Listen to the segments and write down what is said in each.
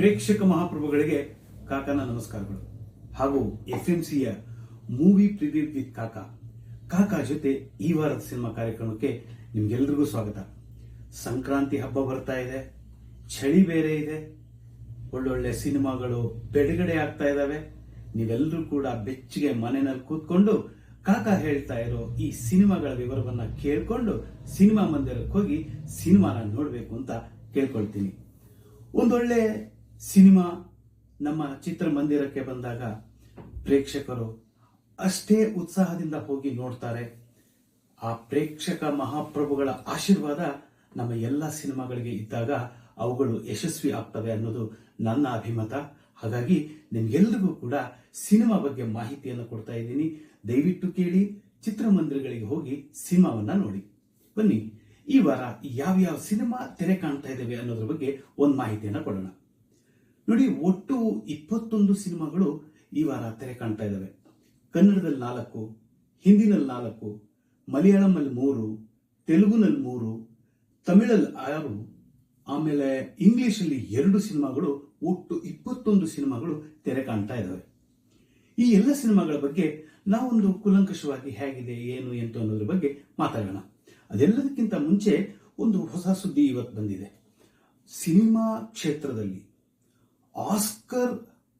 ಪ್ರೇಕ್ಷಕ ಮಹಾಪ್ರಭುಗಳಿಗೆ ಕಾಕನ ನಮಸ್ಕಾರಗಳು. ಹಾಗೂ ಎಫ್ ಎಂ ಸಿಯ movie preview with Kaka Kaka ಜೊತೆ ಈ ವಾರದ ಸಿನಿಮಾ ಕಾರ್ಯಕ್ರಮಕ್ಕೆ ನಿಮ್ಗೆಲ್ರಿಗೂ ಸ್ವಾಗತ. ಸಂಕ್ರಾಂತಿ ಹಬ್ಬ ಬರ್ತಾ ಇದೆ, ಚಳಿ ಬೇರೆ ಇದೆ, ಒಳ್ಳೊಳ್ಳೆ ಸಿನಿಮಾಗಳು ಬಿಡುಗಡೆ ಆಗ್ತಾ ಇದಾವೆ. ನೀವೆಲ್ಲರೂ ಕೂಡ ಬೆಚ್ಚಿಗೆ ಮನೆಯಲ್ಲಿ ಕೂತ್ಕೊಂಡು ಕಾಕಾ ಹೇಳ್ತಾ ಇರೋ ಈ ಸಿನಿಮಾಗಳ ವಿವರವನ್ನ ಕೇಳ್ಕೊಂಡು ಸಿನಿಮಾ ಮಂದಿರಕ್ಕೆ ಹೋಗಿ ಸಿನಿಮಾನ ನೋಡಬೇಕು ಅಂತ ಕೇಳ್ಕೊಳ್ತೀನಿ. ಒಂದೊಳ್ಳೆ ಸಿನಿಮಾ ನಮ್ಮ ಚಿತ್ರಮಂದಿರಕ್ಕೆ ಬಂದಾಗ ಪ್ರೇಕ್ಷಕರು ಅಷ್ಟೇ ಉತ್ಸಾಹದಿಂದ ಹೋಗಿ ನೋಡ್ತಾರೆ. ಆ ಪ್ರೇಕ್ಷಕ ಮಹಾಪ್ರಭುಗಳ ಆಶೀರ್ವಾದ ನಮ್ಮ ಎಲ್ಲ ಸಿನಿಮಾಗಳಿಗೆ ಇದ್ದಾಗ ಅವುಗಳು ಯಶಸ್ವಿ ಆಗ್ತವೆ ಅನ್ನೋದು ನನ್ನ ಅಭಿಮತ. ಹಾಗಾಗಿ ನಿಮ್ಗೆಲ್ರಿಗೂ ಕೂಡ ಸಿನಿಮಾ ಬಗ್ಗೆ ಮಾಹಿತಿಯನ್ನು ಕೊಡ್ತಾ ಇದ್ದೀನಿ. ದಯವಿಟ್ಟು ಕೇಳಿ, ಚಿತ್ರಮಂದಿರಗಳಿಗೆ ಹೋಗಿ ಸಿನಿಮಾವನ್ನ ನೋಡಿ. ಬನ್ನಿ, ಈ ವಾರ ಯಾವ್ಯಾವ ಸಿನಿಮಾ ತೆರೆ ಕಾಣ್ತಾ ಇದ್ದೇವೆ ಅನ್ನೋದ್ರ ಬಗ್ಗೆ ಒಂದು ಮಾಹಿತಿಯನ್ನು ಕೊಡೋಣ. ನೋಡಿ, ಒಟ್ಟು ಇಪ್ಪತ್ತೊಂದು ಸಿನಿಮಾಗಳು ಈ ವಾರ ತೆರೆ ಕಾಣ್ತಾ ಇದ್ದಾವೆ. ಕನ್ನಡದಲ್ಲಿ ನಾಲ್ಕು, ಹಿಂದಿನಲ್ಲಿ ನಾಲ್ಕು, ಮಲಯಾಳಂನಲ್ಲಿ ಮೂರು, ತೆಲುಗುನಲ್ಲಿ ಮೂರು, ತಮಿಳಲ್ಲಿ ಆರು, ಆಮೇಲೆ ಇಂಗ್ಲಿಷಲ್ಲಿ ಎರಡು ಸಿನಿಮಾಗಳು, ಒಟ್ಟು ಇಪ್ಪತ್ತೊಂದು ಸಿನಿಮಾಗಳು ತೆರೆ ಕಾಣ್ತಾ ಇದ್ದಾವೆ. ಈ ಎಲ್ಲ ಸಿನಿಮಾಗಳ ಬಗ್ಗೆ ನಾವೊಂದು ಕುಲಂಕಷವಾಗಿ ಹೇಗಿದೆ, ಏನು, ಎಂತ ಅನ್ನೋದ್ರ ಬಗ್ಗೆ ಮಾತಾಡೋಣ. ಅದೆಲ್ಲದಕ್ಕಿಂತ ಮುಂಚೆ ಒಂದು ಹೊಸ ಸುದ್ದಿ ಇವತ್ತು ಬಂದಿದೆ. ಸಿನಿಮಾ ಕ್ಷೇತ್ರದಲ್ಲಿ ಆಸ್ಕರ್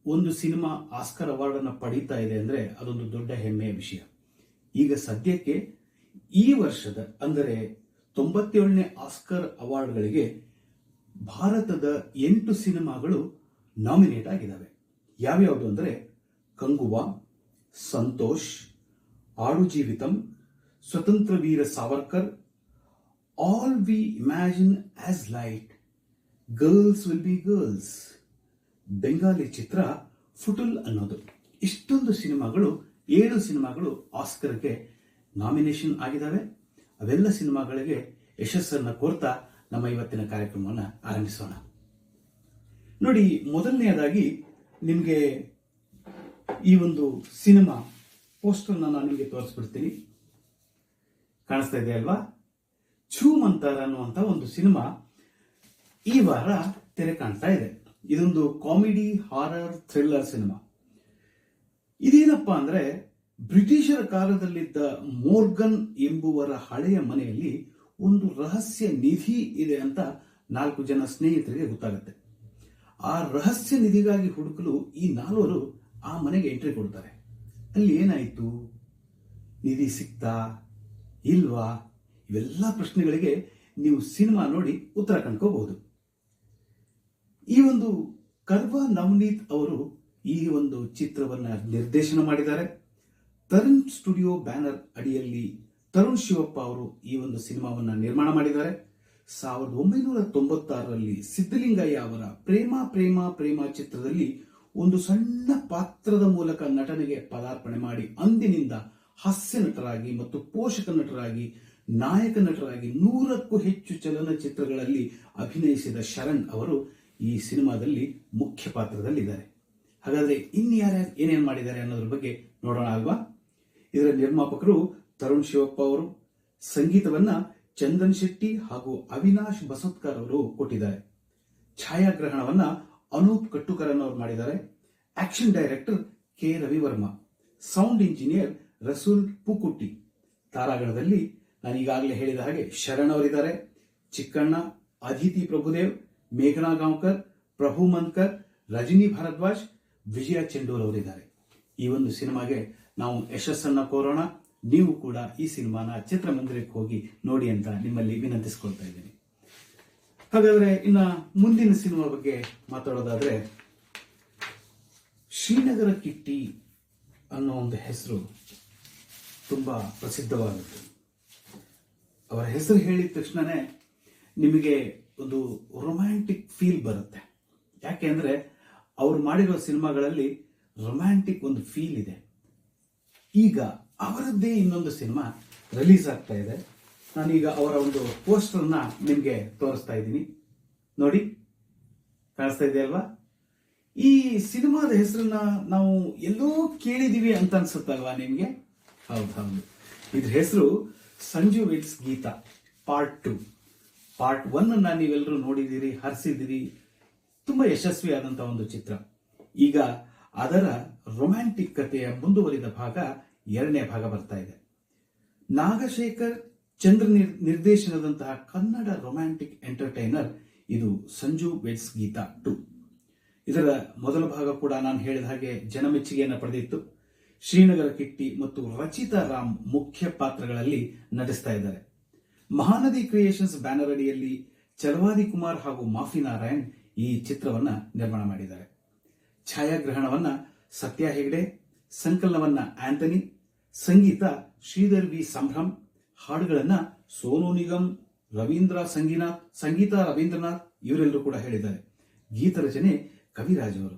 ಒಂದು ಸಿನಿಮಾ ಆಸ್ಕರ್ ಅವಾರ್ಡ್ ಅನ್ನ ಪಡೀತಾ ಇದೆ ಅಂದ್ರೆ ಅದೊಂದು ದೊಡ್ಡ ಹೆಮ್ಮೆಯ ವಿಷಯ. ಈಗ ಸದ್ಯಕ್ಕೆ ಈ ವರ್ಷದ, ಅಂದರೆ ತೊಂಬತ್ತೇಳನೇ ಆಸ್ಕರ್ ಅವಾರ್ಡ್ಗಳಿಗೆ ಭಾರತದ ಎಂಟು ಸಿನಿಮಾಗಳು ನಾಮಿನೇಟ್ ಆಗಿದ್ದಾವೆ ಯಾವ್ಯಾವುದು ಅಂದರೆ ಕಂಗುವಾ, Santosh Aadujeevitham Swatantrya Veer Savarkar, all we imagine as light, girls will be girls. Bengali ಚಿತ್ರ ಫುಟುಲ್ ಅನ್ನೋದು. ಇಷ್ಟೊಂದು ಸಿನಿಮಾಗಳು, ಏಳು ಸಿನಿಮಾಗಳು ಆಸ್ಕರ್ಗೆ ನಾಮಿನೇಷನ್ ಆಗಿದ್ದಾವೆ ಅವೆಲ್ಲ ಸಿನಿಮಾಗಳಿಗೆ ಯಶಸ್ಸನ್ನು ಕೋರ್ತಾ ನಮ್ಮ ಇವತ್ತಿನ ಕಾರ್ಯಕ್ರಮವನ್ನು ಆರಂಭಿಸೋಣ. ನೋಡಿ, ಮೊದಲನೆಯದಾಗಿ ನಿಮಗೆ ಈ ಒಂದು ಸಿನಿಮಾ ಪೋಸ್ಟರ್ನ ನಾನು ನಿಮಗೆ ತೋರಿಸ್ಬಿಡ್ತೀನಿ. ಕಾಣಿಸ್ತಾ ಇದೆ ಅಲ್ವಾ? ಛೂ ಮಂತಾರ ಅನ್ನುವಂತ ಒಂದು ಸಿನಿಮಾ ಈ ವಾರ ತೆರೆ ಕಾಣ್ತಾ ಇದೆ. ಇದೊಂದು ಕಾಮಿಡಿ, ಹಾರರ್, ಥ್ರಿಲ್ಲರ್ ಸಿನಿಮಾ. ಇದೇನಪ್ಪ ಅಂದ್ರೆ, ಬ್ರಿಟಿಷರ ಕಾಲದಲ್ಲಿದ್ದ ಮೋರ್ಗನ್ ಎಂಬುವರ ಹಳೆಯ ಮನೆಯಲ್ಲಿ ಒಂದು ರಹಸ್ಯ ನಿಧಿ ಇದೆ ಅಂತ ನಾಲ್ಕು ಜನ ಸ್ನೇಹಿತರಿಗೆ ಗೊತ್ತಾಗುತ್ತೆ. ಆ ರಹಸ್ಯ ನಿಧಿಗಾಗಿ ಹುಡುಕಲು ಈ ನಾಲ್ವರು ಆ ಮನೆಗೆ ಎಂಟ್ರಿ ಕೊಡ್ತಾರೆ. ಅಲ್ಲಿ ಏನಾಯಿತು? ನಿಧಿ ಸಿಕ್ತಾ? ಇಲ್ವಾ? ಇವೆಲ್ಲ ಪ್ರಶ್ನೆಗಳಿಗೆ ನೀವು ಸಿನಿಮಾ ನೋಡಿ ಉತ್ತರ ಕಂಡ್ಕೋಬಹುದು. ಈ ಒಂದು ಕರ್ವಾ ನವನೀತ್ ಅವರು ಈ ಒಂದು ಚಿತ್ರವನ್ನ ನಿರ್ದೇಶನ ಮಾಡಿದ್ದಾರೆ. ತರುಣ್ ಸ್ಟುಡಿಯೋ ಬ್ಯಾನರ್ ಅಡಿಯಲ್ಲಿ ತರುಣ್ ಶಿವಪ್ಪ ಅವರು ಈ ಒಂದು ಸಿನಿಮಾವನ್ನ ನಿರ್ಮಾಣ ಮಾಡಿದ್ದಾರೆ. ಸಾವಿರದ ಒಂಬೈನೂರ ತೊಂಬತ್ತಾರರಲ್ಲಿ ಸಿದ್ದಲಿಂಗಯ್ಯ ಅವರ ಪ್ರೇಮ ಪ್ರೇಮ ಪ್ರೇಮ ಚಿತ್ರದಲ್ಲಿ ಒಂದು ಸಣ್ಣ ಪಾತ್ರದ ಮೂಲಕ ನಟನೆಗೆ ಪದಾರ್ಪಣೆ ಮಾಡಿ ಅಂದಿನಿಂದ ಹಾಸ್ಯ ನಟರಾಗಿ ಮತ್ತು ಪೋಷಕ ನಟರಾಗಿ, ನಾಯಕ ನಟರಾಗಿ ನೂರಕ್ಕೂ ಹೆಚ್ಚು ಚಲನಚಿತ್ರಗಳಲ್ಲಿ ಅಭಿನಯಿಸಿದ ಶರಣ್ ಅವರು ಈ ಸಿನಿಮಾದಲ್ಲಿ ಮುಖ್ಯ ಪಾತ್ರದಲ್ಲಿದ್ದಾರೆ. ಹಾಗಾದ್ರೆ ಇನ್ಯಾರ್ಯಾರು ಏನೇನು ಮಾಡಿದ್ದಾರೆ ಅನ್ನೋದ್ರ ಬಗ್ಗೆ ನೋಡೋಣ ಅಲ್ವಾ? ಇದರ ನಿರ್ಮಾಪಕರು ತರುಣ್ ಶಿವಪ್ಪ ಅವರು, ಸಂಗೀತವನ್ನ ಚಂದನ್ ಶೆಟ್ಟಿ ಹಾಗೂ ಅವಿನಾಶ್ ಬಸತ್ಕರ್ ಅವರು ಕೊಟ್ಟಿದ್ದಾರೆ. ಛಾಯಾಗ್ರಹಣವನ್ನ ಅನೂಪ್ ಕಟ್ಟುಕರನ್ ಅವರು ಮಾಡಿದ್ದಾರೆ. Action director K Ravivarma, sound engineer Rasool Pookutty. ತಾರಾಗಣದಲ್ಲಿ ನಾನು ಈಗಾಗಲೇ ಹೇಳಿದ ಹಾಗೆ ಶರಣ್ ಅವರಿದ್ದಾರೆ, ಚಿಕ್ಕಣ್ಣ, ಅದಿತಿ ಪ್ರಭುದೇವ್ ಮೇಘನಾ ಗಾಂವ್ಕರ್ ಪ್ರಭು ಮನ್ಕರ್ ರಜನಿ ಭಾರದ್ವಾಜ್, ವಿಜಯ ಚೆಂಡೂರ್ ಅವರಿದ್ದಾರೆ. ಈ ಒಂದು ಸಿನಿಮಾಗೆ ನಾವು ಯಶಸ್ಸನ್ನ ಕೋರೋಣ, ನೀವು ಕೂಡ ಈ ಸಿನಿಮಾನ ಚಿತ್ರಮಂದಿರಕ್ಕೆ ಹೋಗಿ ನೋಡಿ ಅಂತ ನಿಮ್ಮಲ್ಲಿ ವಿನಂತಿಸಿಕೊಳ್ತಾ ಇದ್ದೀನಿ. ಹಾಗಾದ್ರೆ ಇನ್ನ ಮುಂದಿನ ಸಿನಿಮಾ ಬಗ್ಗೆ ಮಾತಾಡೋದಾದ್ರೆ ಶ್ರೀನಗರ ಕಿಟ್ಟಿ ಅನ್ನೋ ಒಂದು ಹೆಸರು ತುಂಬಾ ಪ್ರಸಿದ್ಧವಾಗುತ್ತೆ ಅವರ ಹೆಸರು ಹೇಳಿದ ತಕ್ಷಣನೇ ನಿಮಗೆ ಒಂದು ರೊಮ್ಯಾಂಟಿಕ್ ಫೀಲ್ ಬರುತ್ತೆ. ಯಾಕೆ ಅಂದರೆ ಅವ್ರು ಮಾಡಿರೋ ಸಿನಿಮಾಗಳಲ್ಲಿ ರೊಮ್ಯಾಂಟಿಕ್ ಒಂದು ಫೀಲ್ ಇದೆ. ಈಗ ಅವರದ್ದೇ ಇನ್ನೊಂದು ಸಿನಿಮಾ ರಿಲೀಸ್ ಆಗ್ತಾ ಇದೆ. ನಾನೀಗ ಅವರ ಒಂದು ಪೋಸ್ಟರ್ನ ನಿಮಗೆ ತೋರಿಸ್ತಾ ಇದ್ದೀನಿ. ನೋಡಿ, ಕಾಣಿಸ್ತಾ ಇದೆ ಅಲ್ವಾ? ಈ ಸಿನಿಮಾದ ಹೆಸರನ್ನ ನಾವು ಎಲ್ಲೋ ಕೇಳಿದೀವಿ ಅಂತ ಅನ್ಸುತ್ತಲ್ವಾ ನಿಮಗೆ? ಹೌದು ಹೌದು. ಇದ್ರ ಹೆಸರು Sanju weds Geetha part two part one ಅನ್ನ ನೀವೆಲ್ಲರೂ ನೋಡಿದ್ದೀರಿ ಹರಿಸಿದಿರಿ ತುಂಬಾ ಯಶಸ್ವಿಯಾದಂಥ ಒಂದು ಚಿತ್ರ. ಈಗ ಅದರ ರೊಮ್ಯಾಂಟಿಕ್ ಕಥೆಯ ಮುಂದುವರಿದ ಭಾಗ ಎರಡನೇ ಭಾಗ ಬರ್ತಾ ಇದೆ. ನಾಗಶೇಖರ್ ಚಂದ್ರ ನಿರ್- ನಿರ್ದೇಶನದಂತಹ ಕನ್ನಡ ರೊಮ್ಯಾಂಟಿಕ್ ಎಂಟರ್ಟೈನರ್ ಇದು ಸಂಜು ವೆಡ್ಸ್ ಗೀತಾ ಟು. ಇದರ ಮೊದಲ ಭಾಗ ಕೂಡ ನಾನು ಹೇಳಿದ ಹಾಗೆ ಜನಮೆಚ್ಚುಗೆಯನ್ನು ಪಡೆದಿತ್ತು. ಶ್ರೀನಗರ ಕಿಟ್ಟಿ ಮತ್ತು ರಚಿತಾ ರಾಮ್ ಮುಖ್ಯ ಪಾತ್ರಗಳಲ್ಲಿ ನಟಿಸ್ತಾ ಇದ್ದಾರೆ. ಮಹಾನದಿ ಕ್ರಿಯೇಷನ್ಸ್ ಬ್ಯಾನರ್ ಅಡಿಯಲ್ಲಿ ಚಲವಾದಿ ಕುಮಾರ್ ಹಾಗೂ ಮಾಫಿ ನಾರಾಯಣ್ ಈ ಚಿತ್ರವನ್ನ ನಿರ್ಮಾಣ ಮಾಡಿದ್ದಾರೆ. ಛಾಯಾಗ್ರಹಣವನ್ನ ಸತ್ಯ ಹೆಗ್ಡೆ, ಸಂಕಲನವನ್ನ ಆಂಟನಿ ಸಂಗೀತ ಶ್ರೀಧರ್ ವಿ ಸಂಭ್ರಮ್, ಹಾಡುಗಳನ್ನ ಸೋನು ನಿಗಮ್, ರವೀಂದ್ರ ಸಂಗೀನಾಥ್, ಸಂಗೀತ ರವೀಂದ್ರನಾಥ್ ಇವರೆಲ್ಲರೂ ಕೂಡ ಹೇಳಿದ್ದಾರೆ. ಗೀತ ರಚನೆ ಕವಿರಾಜ್ ಅವರು.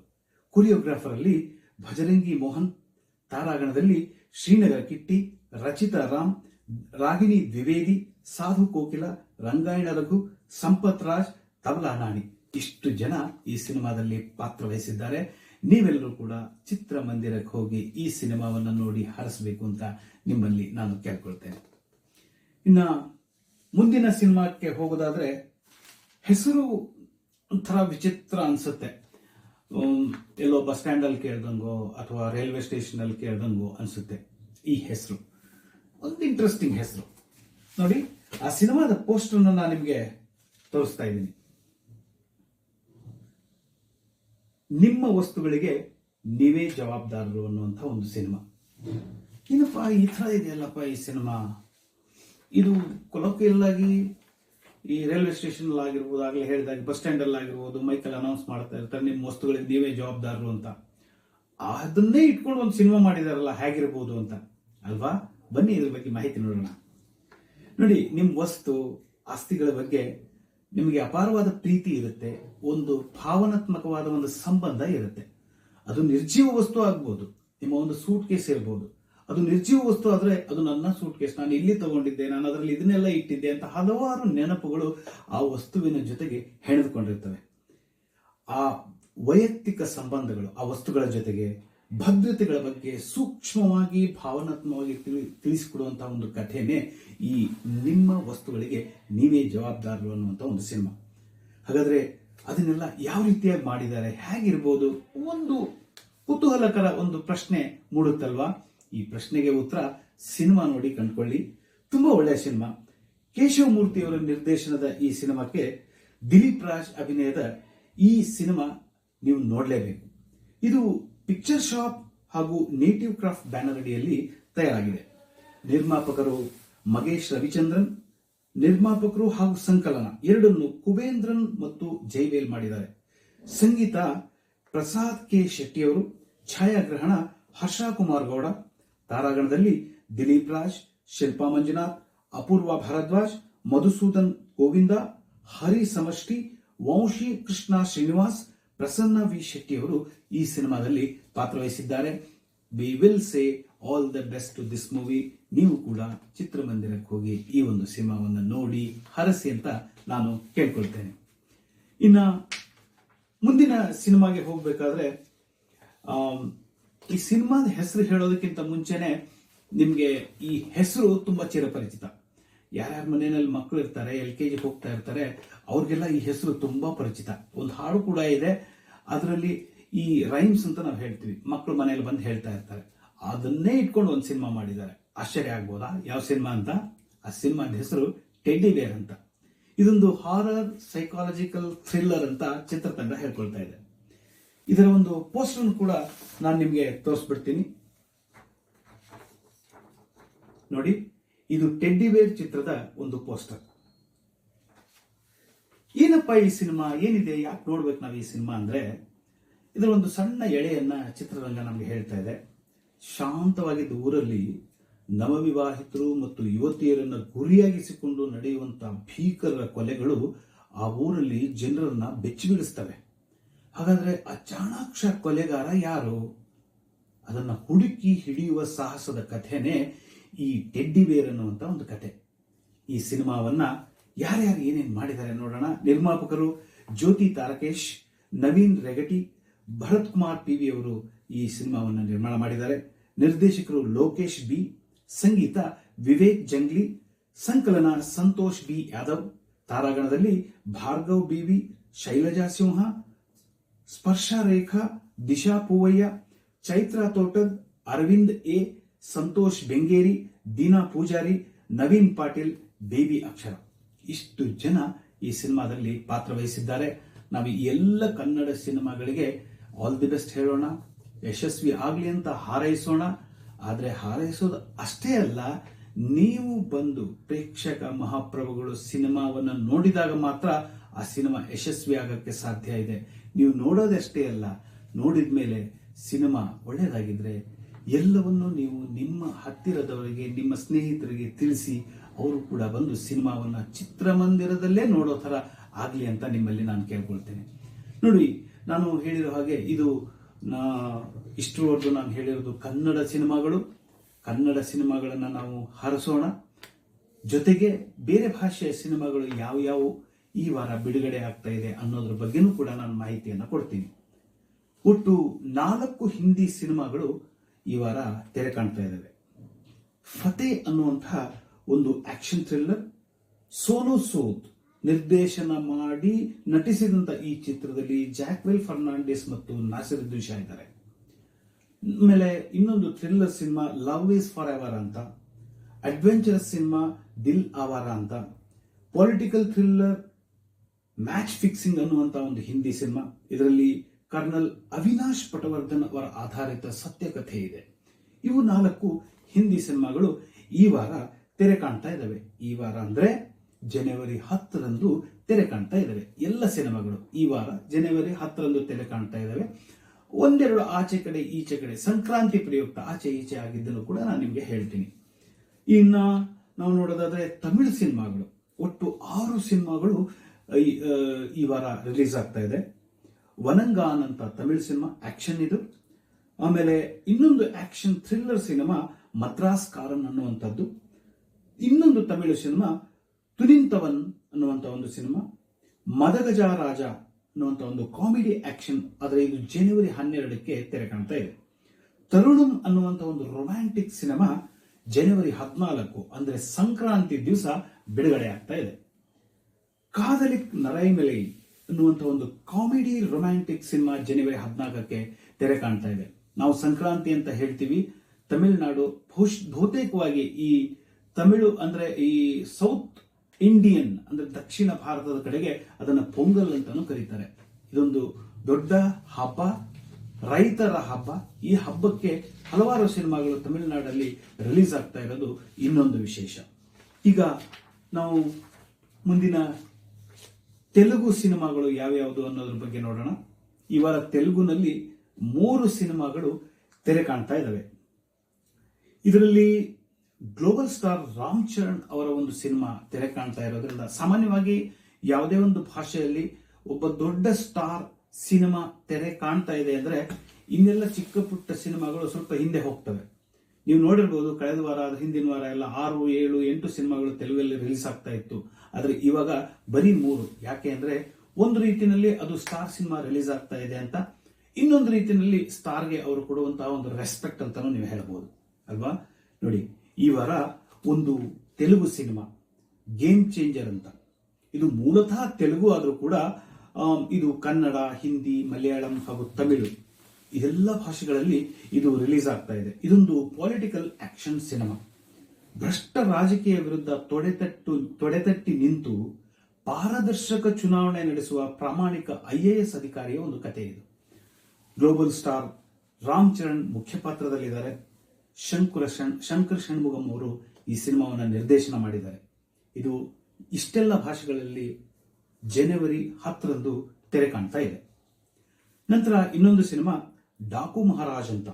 ಕೊರಿಯೋಗ್ರಾಫರ್ ಅಲ್ಲಿ ಭಜರಂಗಿ ಮೋಹನ್, ತಾರಾಗಣದಲ್ಲಿ ಶ್ರೀನಗರ ಕಿಟ್ಟಿ, ರಚಿತಾ ರಾಮ್, ರಾಗಿಣಿ ದ್ವಿವೇದಿ ಸಾಧು ಕೋಕಿಲ, ರಂಗಾಯಣ ರಘು, ಸಂಪತ್ ರಾಜ್, ತಬಲಾ ನಾಣಿ. ಇಷ್ಟು ಜನ ಈ ಸಿನಿಮಾದಲ್ಲಿ ಪಾತ್ರ ವಹಿಸಿದ್ದಾರೆ. ನೀವೆಲ್ಲರೂ ಕೂಡ ಚಿತ್ರಮಂದಿರಕ್ಕೆ ಹೋಗಿ ಈ ಸಿನಿಮಾವನ್ನ ನೋಡಿ ಹರಿಸಬೇಕು ಅಂತ ನಿಮ್ಮಲ್ಲಿ ನಾನು ಕೇಳ್ಕೊಳ್ತೇನೆ. ಇನ್ನ ಮುಂದಿನ ಸಿನಿಮಾಕ್ಕೆ ಹೋಗೋದಾದ್ರೆ ಹೆಸರು ಒಂಥರ ವಿಚಿತ್ರ ಅನ್ಸುತ್ತೆ. ಎಲ್ಲೋ ಬಸ್ ಸ್ಟ್ಯಾಂಡ್ ಅಲ್ಲಿ ಕೇಳ್ದಂಗೋ ಅಥವಾ ರೈಲ್ವೆ ಸ್ಟೇಷನ್ ಅಲ್ಲಿ ಕೇಳ್ದಂಗೋ ಅನ್ಸುತ್ತೆ ಈ ಹೆಸರು. ಒಂದು ಇಂಟ್ರೆಸ್ಟಿಂಗ್ ಹೆಸರು. ನೋಡಿ, ಆ ಸಿನಿಮಾದ ಪೋಸ್ಟರ್ ನಾನು ನಿಮಗೆ ತೋರಿಸ್ತಾ ಇದ್ದೀನಿ. ನಿಮ್ಮ ವಸ್ತುಗಳಿಗೆ ನೀವೇ ಜವಾಬ್ದಾರರು ಅನ್ನುವಂಥ ಒಂದು ಸಿನಿಮಾ. ಏನಪ್ಪ, ಈ ಥರ ಇದೆಯಲ್ಲಪ್ಪ ಈ ಸಿನಿಮಾ? ಇದು ಕೊಲೋಕಿಯಲ್ ಆಗಿ ಈ ರೈಲ್ವೆ ಸ್ಟೇಷನ್ ಆಗಿರ್ಬೋದು ಆಗಲೇ ಹೇಳಿದಾಗ ಬಸ್ ಸ್ಟ್ಯಾಂಡ್ ಅಲ್ಲಿ ಆಗಿರ್ಬೋದು ಮೈಕಲ್ಲಿ ಅನೌನ್ಸ್ ಮಾಡ್ತಾ ಇರ್ತಾರೆ, ನಿಮ್ಮ ವಸ್ತುಗಳಿಗೆ ನೀವೇ ಜವಾಬ್ದಾರರು ಅಂತ. ಅದನ್ನೇ ಇಟ್ಕೊಂಡು ಒಂದು ಸಿನಿಮಾ ಮಾಡಿದಾರಲ್ಲ, ಹೇಗಿರ್ಬೋದು ಅಂತ. ಅಲ್ವಾ? ಬನ್ನಿ ಇದ್ರ ಬಗ್ಗೆ ಮಾಹಿತಿ ನೋಡೋಣ. ನೋಡಿ ನಿಮ್ಮ ವಸ್ತು, ಆಸ್ತಿಗಳ ಬಗ್ಗೆ ನಿಮಗೆ ಅಪಾರವಾದ ಪ್ರೀತಿ ಇರುತ್ತೆ, ಒಂದು ಭಾವನಾತ್ಮಕವಾದ ಒಂದು ಸಂಬಂಧ ಇರುತ್ತೆ. ಅದು ನಿರ್ಜೀವ ವಸ್ತು ಆಗ್ಬೋದು, ನಿಮ್ಮ ಒಂದು ಸೂಟ್ ಕೇಸ್ ಇರ್ಬೋದು. ಅದು ನಿರ್ಜೀವ ವಸ್ತು ಆದ್ರೆ ಅದು ನನ್ನ ಸೂಟ್ ಕೇಸ್ ನಾನು ಇಲ್ಲಿ ತಗೊಂಡಿದ್ದೆ, ನಾನು ಅದರಲ್ಲಿ ಇದನ್ನೆಲ್ಲ ಇಟ್ಟಿದ್ದೆ ಅಂತ ಹಲವಾರು ನೆನಪುಗಳು ಆ ವಸ್ತುವಿನ ಜೊತೆಗೆ ಹೆಣೆದುಕೊಂಡಿರ್ತವೆ. ಆ ವೈಯಕ್ತಿಕ ಸಂಬಂಧಗಳು, ಆ ವಸ್ತುಗಳ ಜೊತೆಗೆ ಭದ್ರತೆಗಳ ಬಗ್ಗೆ ಸೂಕ್ಷ್ಮವಾಗಿ ಭಾವನಾತ್ಮಕವಾಗಿ ತಿಳಿ, ತಿಳಿಸಿಕೊಡುವಂತಹ ಒಂದು ಕಥೆನೇ ಈ ನಿಮ್ಮ ವಸ್ತುಗಳಿಗೆ ನೀವೇ ಜವಾಬ್ದಾರರು ಅನ್ನುವಂಥ ಒಂದು ಸಿನಿಮಾ. ಹಾಗಾದ್ರೆ ಅದನ್ನೆಲ್ಲ ಯಾವ ರೀತಿಯಾಗಿ ಮಾಡಿದ್ದಾರೆ, ಹೇಗಿರ್ಬೋದು? ಒಂದು ಕುತೂಹಲಕರ ಒಂದು ಪ್ರಶ್ನೆ ಮೂಡುತ್ತಲ್ವಾ? ಈ ಪ್ರಶ್ನೆಗೆ ಉತ್ತರ ಸಿನಿಮಾ ನೋಡಿ ಕಂಡುಕೊಳ್ಳಿ. ತುಂಬಾ ಒಳ್ಳೆಯ ಸಿನಿಮಾ. ಕೇಶವಮೂರ್ತಿಯವರ ನಿರ್ದೇಶನದ ಈ ಸಿನಿಮಾಕ್ಕೆ ದಿಲೀಪ್ ರಾಜ್ ಅಭಿನಯದ ಈ ಸಿನಿಮಾ ನೀವು ನೋಡಲೇಬೇಕು. ಇದು ಪಿಕ್ಚರ್ ಶಾಪ್ ಹಾಗೂ ನೇಟಿವ್ ಕ್ರಾಫ್ಟ್ ಬ್ಯಾನರ್ ಅಡಿಯಲ್ಲಿ ತಯಾರಾಗಿದೆ. ನಿರ್ಮಾಪಕರು ಮಗೇಶ್ ರವಿಚಂದ್ರನ್, ನಿರ್ಮಾಪಕರು ಹಾಗೂ ಸಂಕಲನ ಎರಡನ್ನು ಕುಬೇಂದ್ರನ್ ಮತ್ತು ಜೈವೇಲ್ ಮಾಡಿದ್ದಾರೆ. ಸಂಗೀತ ಪ್ರಸಾದ್ ಕೆ ಶೆಟ್ಟಿಯವರು, ಛಾಯಾಗ್ರಹಣ ಹರ್ಷ ಕುಮಾರ್ ಗೌಡ, ತಾರಾಗಣದಲ್ಲಿ ದಿಲೀಪ್ ರಾಜ್, ಶಿಲ್ಪಾ ಮಂಜುನಾಥ್, ಅಪೂರ್ವ ಭಾರದ್ವಾಜ್, ಮಧುಸೂದನ್ ಗೋವಿಂದ, ಹರಿ ಸಮಷ್ಟಿ, ವಂಶಿ ಕೃಷ್ಣ ಶ್ರೀನಿವಾಸ್ ಪ್ರಸನ್ನ ವಿ ಶೆಟ್ಟಿ ಅವರು ಈ ಸಿನಿಮಾದಲ್ಲಿ ಪಾತ್ರವಹಿಸಿದ್ದಾರೆ. We will say all the best to this movie ನೀವು ಕೂಡ ಚಿತ್ರಮಂದಿರಕ್ಕೆ ಹೋಗಿ ಈ ಒಂದು ಸಿನಿಮಾವನ್ನು ನೋಡಿ ಹರಸಿ ಅಂತ ನಾನು ಕೇಳ್ಕೊಳ್ತೇನೆ. ಇನ್ನ ಮುಂದಿನ ಸಿನಿಮಾಗೆ ಹೋಗ್ಬೇಕಾದ್ರೆ ಈ ಸಿನಿಮಾದ ಹೆಸರು ಹೇಳೋದಕ್ಕಿಂತ ಮುಂಚೆನೆ ನಿಮಗೆ ಈ ಹೆಸರು ತುಂಬಾ ಚಿರಪರಿಚಿತ. ಯಾರ್ಯಾರ ಮನೆಯಲ್ಲಿ ಮಕ್ಕಳು ಇರ್ತಾರೆ, ಎಲ್ ಕೆ ಜಿ ಹೋಗ್ತಾ ಇರ್ತಾರೆ ಅವ್ರಿಗೆಲ್ಲ ಈ ಹೆಸರು ತುಂಬಾ ಪರಿಚಿತ. ಒಂದು ಹಾಡು ಕೂಡ ಇದೆ. ಅದರಲ್ಲಿ ಈ ರೈಮ್ಸ್ ಅಂತ ನಾವು ಹೇಳ್ತೀವಿ. ಮಕ್ಕಳು ಮನೆಯಲ್ಲಿ ಬಂದು ಹೇಳ್ತಾ ಇರ್ತಾರೆ. ಅದನ್ನೇ ಇಟ್ಕೊಂಡು ಒಂದು ಸಿನಿಮಾ ಮಾಡಿದ್ದಾರೆ. ಆಶ್ಚರ್ಯ ಆಗ್ಬೋದಾ? ಯಾವ ಸಿನಿಮಾ ಅಂತ? ಆ ಸಿನಿಮಾದ ಹೆಸರು ಟೆಡ್ಡಿ ಬೇರ್ ಅಂತ. ಇದೊಂದು ಹಾರರ್ ಸೈಕಾಲಜಿಕಲ್ ಥ್ರಿಲ್ಲರ್ ಅಂತ ಚಿತ್ರತಂಡ ಹೇಳ್ಕೊಳ್ತಾ ಇದೆ. ಇದರ ಒಂದು ಪೋಸ್ಟರ್ ಕೂಡ ನಾನು ನಿಮಗೆ ತೋರಿಸ್ಬಿಡ್ತೀನಿ. ನೋಡಿ, ಇದು ಟೆಡ್ಡಿ ಬೇರ್ ಚಿತ್ರದ ಒಂದು ಪೋಸ್ಟರ್ ಏನಪ್ಪ ಈ ಸಿನಿಮಾ? ಏನಿದೆ? ಯಾಕೆ ನೋಡ್ಬೇಕು ನಾವು ಈ ಸಿನಿಮಾ ಅಂದ್ರೆ ಇದರ ಒಂದು ಸಣ್ಣ ಎಳೆಯನ್ನ ಚಿತ್ರರಂಗ ನಮಗೆ ಹೇಳ್ತಾ ಇದೆ. ಶಾಂತವಾಗಿದ್ದ ಊರಲ್ಲಿ ನವವಿವಾಹಿತರು ಮತ್ತು ಯುವತಿಯರನ್ನು ಗುರಿಯಾಗಿಸಿಕೊಂಡು ನಡೆಯುವಂತಹ ಭೀಕರ ಕೊಲೆಗಳು ಆ ಊರಲ್ಲಿ ಜನರನ್ನ ಬೆಚ್ಚಿ ಬೀಳಿಸ್ತವೆ ಹಾಗಾದ್ರೆ ಆ ಚಾಣಾಕ್ಷ ಕೊಲೆಗಾರ ಯಾರು? ಅದನ್ನ ಹುಡುಕಿ ಹಿಡಿಯುವ ಸಾಹಸದ ಕಥೆನೇ ಈ ಟೆಡ್ಡಿ ಬೇರ್ ಅನ್ನುವಂತ ಒಂದು ಕತೆ ಈ ಸಿನಿಮಾವನ್ನ ಯಾರ್ಯಾರು ಏನೇನು ಮಾಡಿದ್ದಾರೆ ನೋಡೋಣ. ನಿರ್ಮಾಪಕರು ಜ್ಯೋತಿ ತಾರಕೇಶ್, ನವೀನ್ ರೆಗಟಿ, ಭರತ್ ಕುಮಾರ್ ಪಿ ಅವರು ಈ ಸಿನಿಮಾವನ್ನು ನಿರ್ಮಾಣ ಮಾಡಿದ್ದಾರೆ. ನಿರ್ದೇಶಕರು ಲೋಕೇಶ್ ಬಿ, ಸಂಗೀತ ವಿವೇಕ್ ಜಂಗ್ಲಿ, ಸಂಕಲನ Santosh B Yadav, ತಾರಾಗಣದಲ್ಲಿ Bhargav BV, Shailaja Simha, Sparsha Rekha, Disha Poovaiah, Chaitra Thotad Aravind A, Santhosh Bengeri, Deena Poojari, Naveen Patil baby Akshara. ಇಷ್ಟು ಜನ ಈ ಸಿನಿಮಾದಲ್ಲಿ ಪಾತ್ರ ವಹಿಸಿದ್ದಾರೆ ನಾವು ಎಲ್ಲ ಕನ್ನಡ ಸಿನಿಮಾಗಳಿಗೆ ಆಲ್ ದಿ ಬೆಸ್ಟ್ ಹೇಳೋಣ, ಯಶಸ್ವಿ ಆಗಲಿ ಅಂತ ಹಾರೈಸೋಣ. ಆದರೆ ಹಾರೈಸೋದು ಅಷ್ಟೇ ಅಲ್ಲ, ನೀವು ಬಂದು ಪ್ರೇಕ್ಷಕ ಮಹಾಪ್ರಭುಗಳು ಸಿನಿಮಾವನ್ನು ನೋಡಿದಾಗ ಮಾತ್ರ ಆ ಸಿನಿಮಾ ಯಶಸ್ವಿ ಆಗಕ್ಕೆ ಸಾಧ್ಯ ಇದೆ. ನೀವು ನೋಡೋದಷ್ಟೇ ಅಲ್ಲ ನೋಡಿದ ಮೇಲೆ ಸಿನಿಮಾ ಒಳ್ಳೆಯದಾಗಿದ್ರೆ ಎಲ್ಲವನ್ನು ನೀವು ನಿಮ್ಮ ಹತ್ತಿರದವರಿಗೆ, ನಿಮ್ಮ ಸ್ನೇಹಿತರಿಗೆ ತಿಳಿಸಿ ಅವರು ಕೂಡ ಬಂದು ಸಿನಿಮಾವನ್ನ ಚಿತ್ರಮಂದಿರದಲ್ಲೇ ನೋಡೋ ಥರ ಆಗಲಿ ಅಂತ ನಿಮ್ಮಲ್ಲಿ ನಾನು ಕೇಳ್ಕೊಳ್ತೇನೆ. ನೋಡಿ, ನಾನು ಹೇಳಿರೋ ಹಾಗೆ ಇದು, ನಾ, ಇಷ್ಟರವರೆಗೂ ನಾನು ಹೇಳಿರೋದು ಕನ್ನಡ ಸಿನಿಮಾಗಳು. ಕನ್ನಡ ಸಿನಿಮಾಗಳನ್ನು ನಾವು ಹರಸೋಣ. ಜೊತೆಗೆ ಬೇರೆ ಭಾಷೆಯ ಸಿನಿಮಾಗಳು ಯಾವ ಯಾವ ಈ ವಾರ ಬಿಡುಗಡೆ ಆಗ್ತಾ ಇದೆ ಅನ್ನೋದ್ರ ಬಗ್ಗೆನೂ ಕೂಡ ನಾನು ಮಾಹಿತಿಯನ್ನು ಕೊಡ್ತೀನಿ. ಒಟ್ಟು ನಾಲ್ಕು ಹಿಂದಿ ಸಿನಿಮಾಗಳು ಈ ವಾರ ತೆರೆ ಕಾಣ್ತಾ ಇದ್ದಾವೆ ಫತೆ ಅನ್ನುವಂತಹ ಒಂದು ಆಕ್ಷನ್ ಥ್ರಿಲ್ಲರ್ ಸೋನು ಸೂದ್ ನಿರ್ದೇಶನ ಮಾಡಿ ನಟಿಸಿದಂತ ಈ ಚಿತ್ರದಲ್ಲಿ ಜಾಕ್ವೆಲ್ ಫರ್ನಾಂಡಿಸ್ ಮತ್ತು ನಾಸಿರ್ ಶಾ ಇದ್ದಾರೆ. ಆಮೇಲೆ ಇನ್ನೊಂದು thriller cinema love is forever ಅಂತ. ಅಡ್ವೆಂಚರಸ್ ಸಿನಿಮಾ ದಿಲ್ ಆವಾರ ಅಂತ. ಪೊಲಿಟಿಕಲ್ ಥ್ರಿಲ್ಲರ್ ಮ್ಯಾಚ್ ಫಿಕ್ಸಿಂಗ್ ಅನ್ನುವಂತ ಒಂದು ಹಿಂದಿ ಸಿನಿಮಾ. ಇದರಲ್ಲಿ ಕರ್ನಲ್ ಅವಿನಾಶ್ ಪಟವರ್ಧನ್ ಅವರ ಆಧಾರಿತ ಸತ್ಯಕಥೆ ಇದೆ. ಇವು ನಾಲ್ಕು ಹಿಂದಿ ಸಿನಿಮಾಗಳು ಈ ವಾರ ತೆರೆ ಕಾಣ್ತಾ ಇದ್ದಾವೆ ಈ ವಾರ ಅಂದ್ರೆ ಜನವರಿ ಹತ್ತರಂದು ತೆರೆ ಕಾಣ್ತಾ ಇದ್ದಾವೆ ಎಲ್ಲ ಸಿನಿಮಾಗಳು ಈ ವಾರ ಜನವರಿ ಹತ್ತರಂದು ತೆರೆ ಕಾಣ್ತಾ ಇದ್ದಾವೆ ಒಂದೆರಡು ಆಚೆ ಕಡೆ, ಈಚೆ ಕಡೆ, ಸಂಕ್ರಾಂತಿ ಪ್ರಯುಕ್ತ ಆಚೆ ಈಚೆ ಆಗಿದ್ದನ್ನು ಕೂಡ ನಾನು ನಿಮಗೆ ಹೇಳ್ತೀನಿ. ಇನ್ನ ನಾವು ನೋಡೋದಾದ್ರೆ ತಮಿಳು ಸಿನಿಮಾಗಳು. ಒಟ್ಟು ಆರು ಸಿನಿಮಾಗಳು ಈ- ವಾರ ರಿಲೀಸ್ ಆಗ್ತಾ ಇದೆ. ವನಂಗಾನ್ ಅಂತ ತಮಿಳು ಸಿನಿಮಾ, ಆಕ್ಷನ್ ಇದು. ಆಮೇಲೆ ಇನ್ನೊಂದು action thriller cinema Madraskaaran ಅನ್ನುವಂಥದ್ದು. ಇನ್ನೊಂದು ತಮಿಳು ಸಿನಿಮಾ ತುನಿಂತವನ್ ಅನ್ನುವಂಥ ಒಂದು ಸಿನಿಮಾ ಮದಗಜ ರಾಜ ಅನ್ನುವಂಥ ಒಂದು ಕಾಮಿಡಿ ಆಕ್ಷನ್, ಆದರೆ ಇದು ಜನವರಿ ಹನ್ನೆರಡಕ್ಕೆ ತೆರೆ ಕಾಣ್ತಾ ಇದೆ. ತರುಣಂ ಅನ್ನುವಂಥ ಒಂದು ರೊಮ್ಯಾಂಟಿಕ್ ಸಿನಿಮಾ ಜನವರಿ ಹದಿನಾಲ್ಕು, ಅಂದ್ರೆ ಸಂಕ್ರಾಂತಿ ದಿವಸ ಬಿಡುಗಡೆ ಆಗ್ತಾ ಇದೆ. ಕಾದಲಿಕ್ ನರೈಮಲೈ ಅನ್ನುವಂಥ ಒಂದು ಕಾಮಿಡಿ ರೊಮ್ಯಾಂಟಿಕ್ ಸಿನಿಮಾ ಜನವರಿ ಹದಿನಾಲ್ಕಕ್ಕೆ ತೆರೆ ಕಾಣ್ತಾ ಇದೆ. ನಾವು ಸಂಕ್ರಾಂತಿ ಅಂತ ಹೇಳ್ತೀವಿ. ತಮಿಳುನಾಡು ಬಹುಶ್- ಬಹುತೇಕವಾಗಿ ಈ ತಮಿಳು ಅಂದ್ರೆ ಈ ಸೌತ್ ಇಂಡಿಯನ್ ಅಂದ್ರೆ ದಕ್ಷಿಣ ಭಾರತದ ಕಡೆಗೆ ಅದನ್ನ ಪೊಂಗಲ್ ಅಂತಾನು ಕರೀತಾರೆ. ಇದೊಂದು ದೊಡ್ಡ ಹಬ್ಬ, ರೈತರ ಹಬ್ಬ. ಈ ಹಬ್ಬಕ್ಕೆ ಹಲವಾರು ಸಿನಿಮಾಗಳು ತಮಿಳುನಾಡಲ್ಲಿ ರಿಲೀಸ್ ಆಗ್ತಾ ಇರೋದು ಇನ್ನೊಂದು ವಿಶೇಷ. ಈಗ ನಾವು ಮುಂದಿನ ತೆಲುಗು ಸಿನಿಮಾಗಳು ಯಾವ್ಯಾವುದು ಅನ್ನೋದ್ರ ಬಗ್ಗೆ ನೋಡೋಣ. ಇವರ ವಾರ ತೆಲುಗುನಲ್ಲಿ ಮೂರು ಸಿನಿಮಾಗಳು ತೆರೆ ಕಾಣ್ತಾ ಇದ್ದಾವೆ ಇದರಲ್ಲಿ ಗ್ಲೋಬಲ್ ಸ್ಟಾರ್ ರಾಮ್ ಚರಣ್ ಅವರ ಒಂದು ಸಿನಿಮಾ ತೆರೆ ಕಾಣ್ತಾ ಇರೋದ್ರಿಂದ ಸಾಮಾನ್ಯವಾಗಿ ಯಾವುದೇ ಒಂದು ಭಾಷೆಯಲ್ಲಿ ಒಬ್ಬ ದೊಡ್ಡ ಸ್ಟಾರ್ ಸಿನಿಮಾ ತೆರೆ ಕಾಣ್ತಾ ಇದೆ ಅಂದ್ರೆ ಇನ್ನೆಲ್ಲ ಚಿಕ್ಕ ಪುಟ್ಟ ಸಿನಿಮಾಗಳು ಸ್ವಲ್ಪ ಹಿಂದೆ ಹೋಗ್ತವೆ. ನೀವು ನೋಡಿರ್ಬೋದು, ಕಳೆದ ವಾರ ಹಿಂದಿನ ವಾರ ಎಲ್ಲ ಆರು, ಏಳು, ಎಂಟು ಸಿನಿಮಾಗಳು ತೆಲುಗಲ್ಲಿ ರಿಲೀಸ್ ಆಗ್ತಾ ಇತ್ತು. ಆದರೆ ಇವಾಗ ಬರೀ ಮೂರು. ಯಾಕೆ ಅಂದ್ರೆ ಒಂದು ರೀತಿಯಲ್ಲಿ ಅದು ಸ್ಟಾರ್ ಸಿನಿಮಾ ರಿಲೀಸ್ ಆಗ್ತಾ ಇದೆ ಅಂತ. ಇನ್ನೊಂದು ರೀತಿಯಲ್ಲಿ ಸ್ಟಾರ್ಗೆ ಅವರು ಕೊಡುವಂತಹ ಒಂದು ರೆಸ್ಪೆಕ್ಟ್ ಅಂತಾನು ನೀವು ಹೇಳ್ಬೋದು. ಅಲ್ವಾ? ನೋಡಿ ಈ ವಾರ ಒಂದು ತೆಲುಗು ಸಿನಿಮಾ ಗೇಮ್ ಚೇಂಜರ್ ಅಂತ. ಇದು ಮೂಲತಃ ತೆಲುಗು ಆದರೂ ಕೂಡ ಇದು ಕನ್ನಡ, ಹಿಂದಿ, ಮಲಯಾಳಂ ಹಾಗೂ ತಮಿಳು ಇದೆಲ್ಲ ಭಾಷೆಗಳಲ್ಲಿ ಇದು ರಿಲೀಸ್ ಆಗ್ತಾ ಇದೆ. ಇದೊಂದು ಪೊಲಿಟಿಕಲ್ ಆಕ್ಷನ್ ಸಿನಿಮಾ ಭ್ರಷ್ಟ ರಾಜಕೀಯ ವಿರುದ್ಧ ತೊಡೆತಟ್ಟು, ತೊಡೆತಟ್ಟಿ ನಿಂತು ಪಾರದರ್ಶಕ ಚುನಾವಣೆ ನಡೆಸುವ ಪ್ರಾಮಾಣಿಕ ಐಎಎಸ್ ಅಧಿಕಾರಿಯ ಒಂದು ಕಥೆ ಇದು. ಗ್ಲೋಬಲ್ ಸ್ಟಾರ್ ರಾಮ್ ಚರಣ್ ಮುಖ್ಯ ಪಾತ್ರದಲ್ಲಿದ್ದಾರೆ. ಶಂಕರ ಶಂಕರ್ ಷಣ್ಮುಗಂ ಅವರು ಈ ಸಿನಿಮಾವನ್ನು ನಿರ್ದೇಶನ ಮಾಡಿದ್ದಾರೆ. ಇದು ಇಷ್ಟೆಲ್ಲ ಭಾಷೆಗಳಲ್ಲಿ ಜನವರಿ ಹತ್ತರಂದು ತೆರೆ ಕಾಣ್ತಾ ಇದೆ. ನಂತರ ಇನ್ನೊಂದು ಸಿನಿಮಾ, ಡಾಕು ಮಹಾರಾಜ್ ಅಂತ.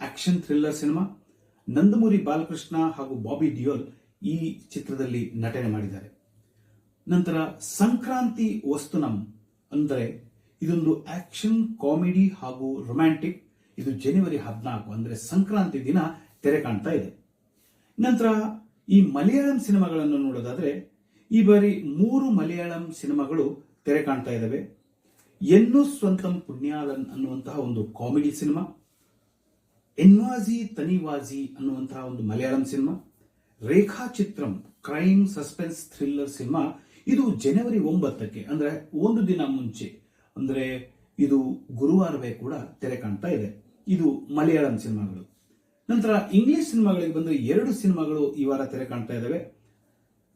Action thriller cinema. Nandamuri Balakrishna ಹಾಗೂ ಬಾಬಿ ಡಿಯೋಲ್ ಈ ಚಿತ್ರದಲ್ಲಿ ನಟನೆ ಮಾಡಿದ್ದಾರೆ. ನಂತರ ಸಂಕ್ರಾಂತಿ ವಸ್ತುನಂ ಅಂದರೆ ಇದೊಂದು ಆಕ್ಷನ್, ಕಾಮಿಡಿ ಹಾಗೂ ರೊಮ್ಯಾಂಟಿಕ್ ಇದು ಜನವರಿ ಹದಿನಾಲ್ಕು ಅಂದರೆ ಸಂಕ್ರಾಂತಿ ದಿನ ತೆರೆ ಕಾಣ್ತಾ ಇದೆ. ನಂತರ ಈ ಮಲಯಾಳಂ ಸಿನಿಮಾಗಳನ್ನು ನೋಡೋದಾದ್ರೆ ಈ ಬಾರಿ ಮೂರು ಮಲಯಾಳಂ ಸಿನಿಮಾಗಳು ತೆರೆ ಕಾಣ್ತಾ ಇದ್ದಾವೆ ಎನ್ನು ಸ್ವಂತಂ ಪುಣ್ಯಾಲನ್ ಅನ್ನುವಂತಹ ಒಂದು ಕಾಮಿಡಿ ಸಿನಿಮಾ, ಎನ್ವಾಜಿ ತನಿವಾಜಿ ಅನ್ನುವಂತಹ ಒಂದು Malayalam cinema Rekhachithram crime suspense thriller cinema ಇದು ಜನವರಿ ಒಂಬತ್ತಕ್ಕೆ ಅಂದ್ರೆ ಒಂದು ದಿನ ಮುಂಚೆ ಅಂದ್ರೆ ಇದು ಗುರುವಾರವೇ ಕೂಡ ತೆರೆ ಕಾಣ್ತಾ ಇದೆ. ಇದು ಮಲಯಾಳಂ ಸಿನಿಮಾಗಳು. ನಂತರ ಇಂಗ್ಲಿಷ್ ಸಿನಿಮಾಗಳಿಗೆ ಬಂದರೆ ಎರಡು ಸಿನಿಮಾಗಳು ಈ ವಾರ ತೆರೆ ಕಾಣ್ತಾ ಇದ್ದಾವೆ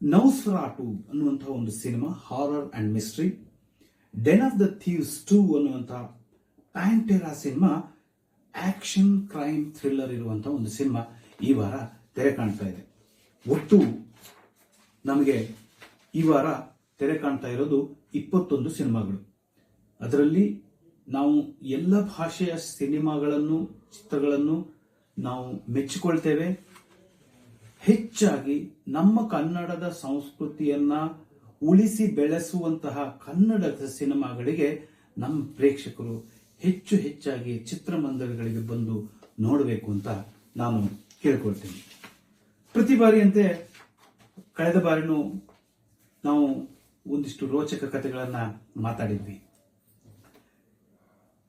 ನೌಸ್ರಾಟು ಅನ್ನುವಂತಹ ಒಂದು cinema horror and mystery den of the thieves two ಅನ್ನುವಂತಹ ಪ್ಯಾಂಟೆರಾ ಸಿನಿಮಾ ಆಕ್ಷನ್ ಕ್ರೈಮ್ ಥ್ರಿಲ್ಲರ್ ಇರುವಂತಹ ಒಂದು ಸಿನಿಮಾ ಈ ವಾರ ತೆರೆ ಕಾಣ್ತಾ ಇದೆ. ಒಟ್ಟು ನಮಗೆ ಈ ವಾರ ತೆರೆ ಕಾಣ್ತಾ ಇರೋದು ಇಪ್ಪತ್ತೊಂದು ಸಿನಿಮಾಗಳು. ಅದರಲ್ಲಿ ನಾವು ಎಲ್ಲ ಭಾಷೆಯ ಸಿನಿಮಾಗಳನ್ನು, ಚಿತ್ರಗಳನ್ನು ನಾವು ಮೆಚ್ಚಿಕೊಳ್ತೇವೆ. ಹೆಚ್ಚಾಗಿ ನಮ್ಮ ಕನ್ನಡದ ಸಂಸ್ಕೃತಿಯನ್ನ ಉಳಿಸಿ ಬೆಳೆಸುವಂತಹ ಕನ್ನಡದ ಸಿನಿಮಾಗಳಿಗೆ ನಮ್ಮ ಪ್ರೇಕ್ಷಕರು ಹೆಚ್ಚು ಹೆಚ್ಚಾಗಿ ಚಿತ್ರಮಂದಿರಗಳಿಗೆ ಬಂದು ನೋಡಬೇಕು ಅಂತ ನಾನು ಕೇಳ್ಕೊಳ್ತೇನೆ. ಪ್ರತಿ ಬಾರಿಯಂತೆ ಕಳೆದ ಬಾರಿನೂ ನಾವು ಒಂದಿಷ್ಟು ರೋಚಕ ಕಥೆಗಳನ್ನು ಮಾತಾಡಿದ್ವಿ.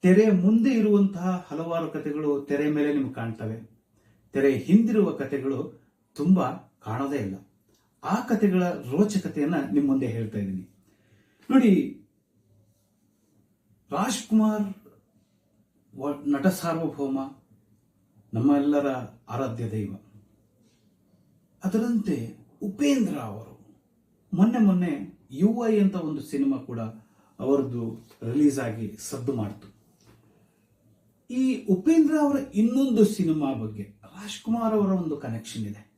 ತೆರೆ ಮುಂದೆ ಇರುವಂತಹ ಹಲವಾರು ಕಥೆಗಳು ತೆರೆ ಮೇಲೆ ನಿಮ್ಗೆ ಕಾಣ್ತವೆ. ತೆರೆ ಹಿಂದಿರುವ ಕಥೆಗಳು ತುಂಬಾ ಕಾಣೋದೇ ಇಲ್ಲ. ಆ ಕಥೆಗಳ ರೋಚಕತೆಯನ್ನ ನಿಮ್ಮ ಮುಂದೆ ಹೇಳ್ತಾ ಇದ್ದೀನಿ. ನೋಡಿ, ರಾಜ್ಕುಮಾರ್ ನಟ ಸಾರ್ವಭೌಮ, ನಮ್ಮೆಲ್ಲರ ಆರಾಧ್ಯ ದೈವ. ಅದರಂತೆ ಉಪೇಂದ್ರ ಅವರು, ಮೊನ್ನೆ ಮೊನ್ನೆ ಯು ಐ ಅಂತ ಒಂದು ಸಿನಿಮಾ ಕೂಡ ಅವರದ್ದು ರಿಲೀಸ್ ಆಗಿ ಸದ್ದು ಮಾಡ್ತು. ಈ ಉಪೇಂದ್ರ ಅವರ ಇನ್ನೊಂದು ಸಿನಿಮಾ ಬಗ್ಗೆ ರಾಜ್ಕುಮಾರ್ ಅವರ ಒಂದು ಕನೆಕ್ಷನ್ ಇದೆ.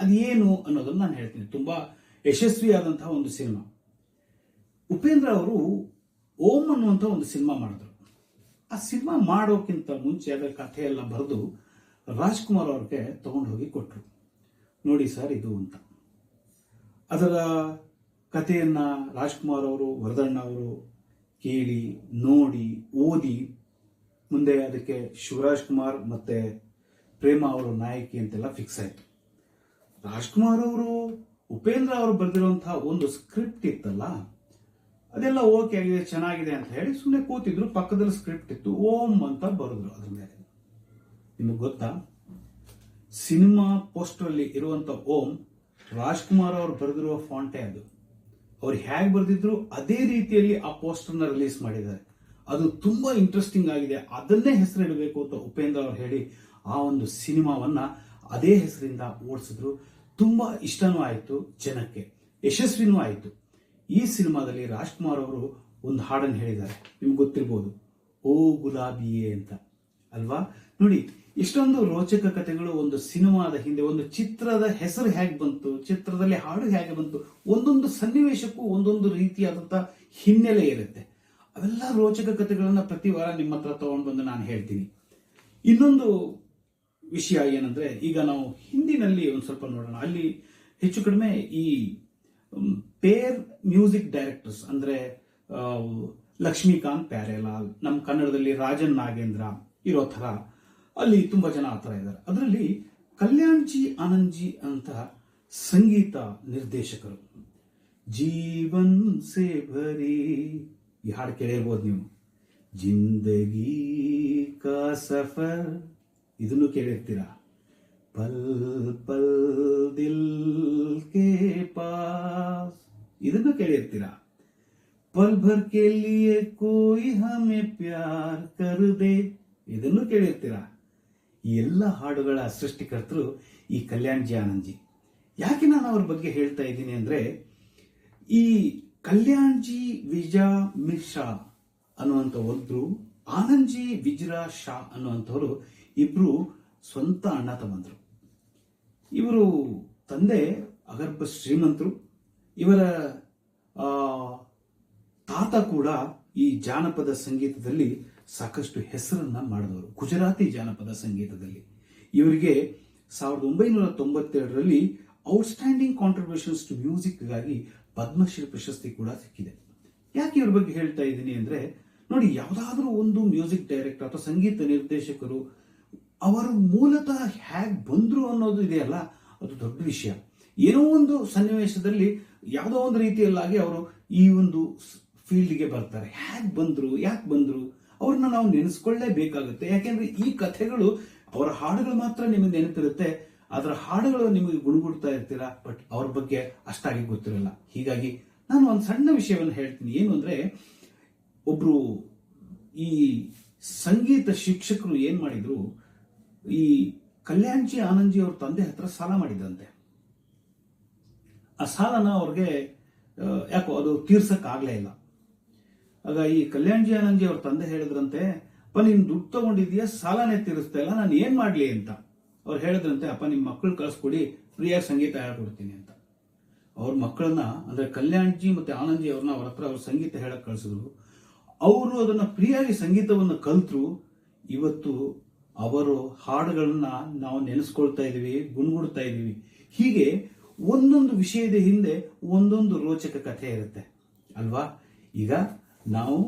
ಅದೇನು ಅನ್ನೋದನ್ನ ನಾನು ಹೇಳ್ತೀನಿ. ತುಂಬಾ ಯಶಸ್ವಿಯಾದಂತಹ ಒಂದು ಸಿನಿಮಾ. ಉಪೇಂದ್ರ ಅವರು ಓಂ ಅನ್ನುವಂಥ ಒಂದು ಸಿನಿಮಾ ಮಾಡಿದ್ರು. ಆ ಸಿನಿಮಾ ಮಾಡೋಕ್ಕಿಂತ ಮುಂಚೆ ಅದರ ಕಥೆ ಎಲ್ಲ ಬರೆದು ರಾಜ್ಕುಮಾರ್ ಅವ್ರಿಗೆ ತಗೊಂಡು ಹೋಗಿ ಕೊಟ್ಟರು ನೋಡಿ ಸರ್ ಇದು ಅಂತ. ಅದರ ಕಥೆಯನ್ನ ರಾಜ್ಕುಮಾರ್ ಅವರು, ವರದಣ್ಣ ಅವರು ಕೇಳಿ, ನೋಡಿ, ಓದಿ ಮುಂದೆ ಅದಕ್ಕೆ ಶಿವರಾಜ್ ಕುಮಾರ್ ಮತ್ತೆ ಪ್ರೇಮ ಅವರು ನಾಯಕಿ ಅಂತೆಲ್ಲ ಫಿಕ್ಸ್ ಆಯ್ತು. ರಾಜ್ಕುಮಾರ್ ಅವರು, ಉಪೇಂದ್ರ ಅವರು ಬರೆದಿರುವಂತಹ ಒಂದು ಸ್ಕ್ರಿಪ್ಟ್ ಇತ್ತಲ್ಲ, ಅದೆಲ್ಲ ಓಕೆ ಆಗಿದೆ, ಚೆನ್ನಾಗಿದೆ ಅಂತ ಹೇಳಿ ಸುಮ್ಮನೆ ಕೂತಿದ್ರು, ಪಕ್ಕದಲ್ಲಿ ಸ್ಕ್ರಿಪ್ಟ್ ಇತ್ತು, ಓಂ ಅಂತ ಬರೆದ್ರು ಅದ್ರ ಮೇಲೆ. ನಿಮಗೆ ಗೊತ್ತಾ? ಸಿನಿಮಾ ಪೋಸ್ಟರ್ ಅಲ್ಲಿ ಇರುವಂತ ಓಂ, ರಾಜ್ಕುಮಾರ್ ಅವರು ಬರೆದಿರುವ ಫಾಂಟೆ ಅದು. ಅವ್ರು ಹೇಗೆ ಬರೆದಿದ್ರು, ಅದೇ ರೀತಿಯಲ್ಲಿ ಆ ಪೋಸ್ಟರ್ನ ರಿಲೀಸ್ ಮಾಡಿದ್ದಾರೆ. ಅದು ತುಂಬಾ ಇಂಟ್ರೆಸ್ಟಿಂಗ್ ಆಗಿದೆ. ಅದನ್ನೇ ಹೆಸರಿಡಬೇಕು ಅಂತ ಉಪೇಂದ್ರ ಅವರು ಹೇಳಿ ಆ ಒಂದು ಸಿನಿಮಾವನ್ನ ಅದೇ ಹೆಸರಿಂದ ಓಡಿಸಿದ್ರು. ತುಂಬಾ ಇಷ್ಟನೂ ಆಯಿತು ಜನಕ್ಕೆ. ಯಶಸ್ವಿನೂ ಆಯಿತು. ಈ ಸಿನಿಮಾದಲ್ಲಿ ರಾಜ್ಕುಮಾರ್ ಅವರು ಒಂದು ಹಾಡನ್ನು ಹೇಳಿದ್ದಾರೆ. ನಿಮ್ಗೆ ಗೊತ್ತಿರ್ಬೋದು. ಓ ಗುಲಾಬಿಯೇ ಅಂತ. ಅಲ್ವಾ? ನೋಡಿ, ಇಷ್ಟೊಂದು ರೋಚಕ ಕಥೆಗಳು ಒಂದು ಸಿನಿಮಾದ ಹಿಂದೆ, ಒಂದು ಚಿತ್ರದ ಹೆಸರು ಹೇಗೆ ಬಂತು, ಚಿತ್ರದಲ್ಲಿ ಹಾಡು ಹೇಗೆ ಬಂತು, ಒಂದೊಂದು ಸನ್ನಿವೇಶಕ್ಕೂ ಒಂದೊಂದು ರೀತಿಯಾದಂಥ ಹಿನ್ನೆಲೆ ಇರುತ್ತೆ. ಅವೆಲ್ಲ ರೋಚಕ ಕಥೆಗಳನ್ನು ಪ್ರತಿ ವಾರ ನಿಮ್ಮ ಹತ್ರ ತಗೊಂಡು ಬಂದು ನಾನು ಹೇಳ್ತೀನಿ. ಇನ್ನೊಂದು ವಿಷಯ ಏನಂದ್ರೆ, ಈಗ ನಾವು ಹಿಂದಿನಲ್ಲಿ ಒಂದು ಸ್ವಲ್ಪ ನೋಡೋಣ. ಅಲ್ಲಿ ಹೆಚ್ಚು ಕಡಿಮೆ ಈ ಪೇರ್ ಮ್ಯೂಸಿಕ್ ಡೈರೆಕ್ಟರ್ಸ್ ಅಂದ್ರೆ ಲಕ್ಷ್ಮೀಕಾಂತ್ ಪ್ಯಾರೇಲಾಲ್ ನಮ್ಮ ಕನ್ನಡದಲ್ಲಿ ರಾಜನ್ ನಾಗೇಂದ್ರ ಇರೋ ಥರ ಅಲ್ಲಿ ತುಂಬಾ ಜನ ಆ ಥರ ಇದ್ದಾರೆ. ಅದರಲ್ಲಿ ಕಲ್ಯಾಣ್ಜಿ ಆನಂದ್ಜಿ ಅಂತ ಸಂಗೀತ ನಿರ್ದೇಶಕರು. ಜೀವನ್ ಸೇ ಭರಿ ಈ ಹಾಡು ಕೇಳಿರ್ಬೋದು ನೀವು. ಜಿಂದಗಿ ಕಾ ಸಫರ್. ಇದನ್ನು ಕೇಳಿರ್ತೀರಾ? ಪಲ್ ಪಲ್ ದಿಲ್ ಕೆ ಪಾಸ್. ಇದನ್ನು ಕೇಳಿರ್ತೀರಾ? ಪಲ್ ಭರ್ ಕೆ ಲಿಯೆ ಕೋಯಿ ಹಮೆ ಪ್ಯಾರ್ ಕರ್ ದೆ. ಇದನ್ನು ಕೇಳಿರ್ತೀರಾ? ಈ ಎಲ್ಲ ಹಾಡುಗಳ ಸೃಷ್ಟಿಕರ್ತರು ಈ ಕಲ್ಯಾಣ್ ಜಿ ಆನಂದ್ಜಿ. ಯಾಕೆ ನಾನು ಅವ್ರ ಬಗ್ಗೆ ಹೇಳ್ತಾ ಇದ್ದೀನಿ ಅಂದರೆ ಈ ಕಲ್ಯಾಣ್ಜಿ ವಿಜಾ ಮಿಶ್ರಾ ಅನ್ನುವಂಥ ಒಬ್ರು, ಆನಂದ್ಜಿ ವಿಜ್ರಾ ಶಾ ಅನ್ನುವಂಥವ್ರು ಇಬ್ರು ಸ್ವಂತ ಅಣ್ಣ ತಮ್ಮಂದರು. ಇವರು ತಂದೆ ಅಗರ್ಭ ಶ್ರೀಮಂತರು. ಇವರ ತಾತ ಕೂಡ ಈ ಜಾನಪದ ಸಂಗೀತದಲ್ಲಿ ಸಾಕಷ್ಟು ಹೆಸರನ್ನ ಮಾಡಿದವರು. ಗುಜರಾತಿ ಜಾನಪದ ಸಂಗೀತದಲ್ಲಿ. ಇವರಿಗೆ ಸಾವಿರದ ಒಂಬೈನೂರ ತೊಂಬತ್ತೆರಡರಲ್ಲಿ ಔಟ್ಸ್ಟ್ಯಾಂಡಿಂಗ್ ಕಾಂಟ್ರಿಬ್ಯೂಷನ್ಸ್ ಟು ಮ್ಯೂಸಿಕ್ಗಾಗಿ ಪದ್ಮಶ್ರೀ ಪ್ರಶಸ್ತಿ ಕೂಡ ಸಿಕ್ಕಿದೆ. ಯಾಕೆ ಇವ್ರ ಬಗ್ಗೆ ಹೇಳ್ತಾ ಇದ್ದೀನಿ ಅಂದ್ರೆ, ನೋಡಿ, ಯಾವುದಾದ್ರೂ ಒಂದು ಮ್ಯೂಸಿಕ್ ಡೈರೆಕ್ಟರ್ ಅಥವಾ ಸಂಗೀತ ನಿರ್ದೇಶಕರು ಅವರು ಮೂಲತಃ ಹ್ಯಾಕ್ ಬಂದ್ರು ಅನ್ನೋದು ಇದೆಯಲ್ಲ, ಅದು ದೊಡ್ಡ ವಿಷಯ. ಏನೋ ಒಂದು ಸನ್ನಿವೇಶದಲ್ಲಿ ಯಾವುದೋ ಒಂದು ರೀತಿಯಲ್ಲಾಗಿ ಅವರು ಈ ಒಂದು ಫೀಲ್ಡ್ಗೆ ಬರ್ತಾರೆ. ಹ್ಯಾಕ್ ಬಂದ್ರು, ಯಾಕೆ ಬಂದ್ರು, ಅವ್ರನ್ನ ನಾವು ನೆನೆಸ್ಕೊಳ್ಳೇಬೇಕಾಗುತ್ತೆ. ಯಾಕೆಂದ್ರೆ ಈ ಕಥೆಗಳು ಅವರ ಹಾಡುಗಳು ಮಾತ್ರ ನಿಮಗೆ ನೆನಪಿರುತ್ತೆ. ಅದರ ಹಾಡುಗಳು ನಿಮಗೆ ಗುಣಗುಡ್ತಾ ಇರ್ತೀರಾ? ಬಟ್ ಅವ್ರ ಬಗ್ಗೆ ಅಷ್ಟಾಗಿ ಗೊತ್ತಿರಲ್ಲ. ಹೀಗಾಗಿ ನಾನು ಒಂದು ಸಣ್ಣ ವಿಷಯವನ್ನು ಹೇಳ್ತೀನಿ. ಏನು ಅಂದ್ರೆ, ಒಬ್ರು ಈ ಸಂಗೀತ ಶಿಕ್ಷಕರು ಏನ್ ಮಾಡಿದ್ರು, ಈ ಕಲ್ಯಾಣ್ಜಿ ಆನಂದ್ಜಿ ಅವ್ರ ತಂದೆ ಹತ್ರ ಸಾಲ ಮಾಡಿದ್ರಂತೆ. ಆ ಸಾಲನ ಅವ್ರಿಗೆ ಯಾಕೋ ಅದು ತೀರ್ಸಕ್ ಆಗ್ಲೇ ಇಲ್ಲ. ಆಗ ಈ ಕಲ್ಯಾಣ್ಜಿ ಆನಂದ್ಜಿ ಅವ್ರ ತಂದೆ ಹೇಳಿದ್ರಂತೆ, ಅಪ್ಪ, ನೀನ್ ದುಡ್ಡು ತಗೊಂಡಿದ್ಯಾ? ಸಾಲನೇ ತೀರಿಸ್ತಾ ಇಲ್ಲ. ನಾನು ಏನ್ ಮಾಡ್ಲಿ ಅಂತ. ಅವ್ರು ಹೇಳಿದ್ರಂತೆ, ಅಪ್ಪ ನಿಮ್ಮ ಮಕ್ಕಳು ಕಳಿಸ್ಕೊಡಿ, ಫ್ರೀಯಾಗಿ ಸಂಗೀತ ಹೇಳ್ಕೊಡ್ತೀನಿ ಅಂತ. ಅವ್ರ ಮಕ್ಕಳನ್ನ ಅಂದ್ರೆ ಕಲ್ಯಾಣ್ಜಿ ಮತ್ತೆ ಆನಂದ್ಜಿ ಅವ್ರನ್ನ ಅವ್ರ ಹತ್ರ ಅವ್ರ ಸಂಗೀತ ಹೇಳಕ್ಕೆ ಕಳಿಸಿದ್ರು. ಅವರು ಅದನ್ನ ಫ್ರೀಯಾಗಿ ಸಂಗೀತವನ್ನು ಕಲಿತರು, ಇವತ್ತು ಅವರು ಹಾಡುಗಳನ್ನ ನಾವು ನೆನೆಸ್ಕೊಳ್ತಾ ಇದೀವಿ, ಗುಣಗುಡ್ತಾ ಇದೀವಿ. ಹೀಗೆ ಒಂದೊಂದು ವಿಷಯದ ಹಿಂದೆ ಒಂದೊಂದು ರೋಚಕ ಕಥೆ ಇರುತ್ತೆ. ಅಲ್ವಾ? ಈಗ ನಾವು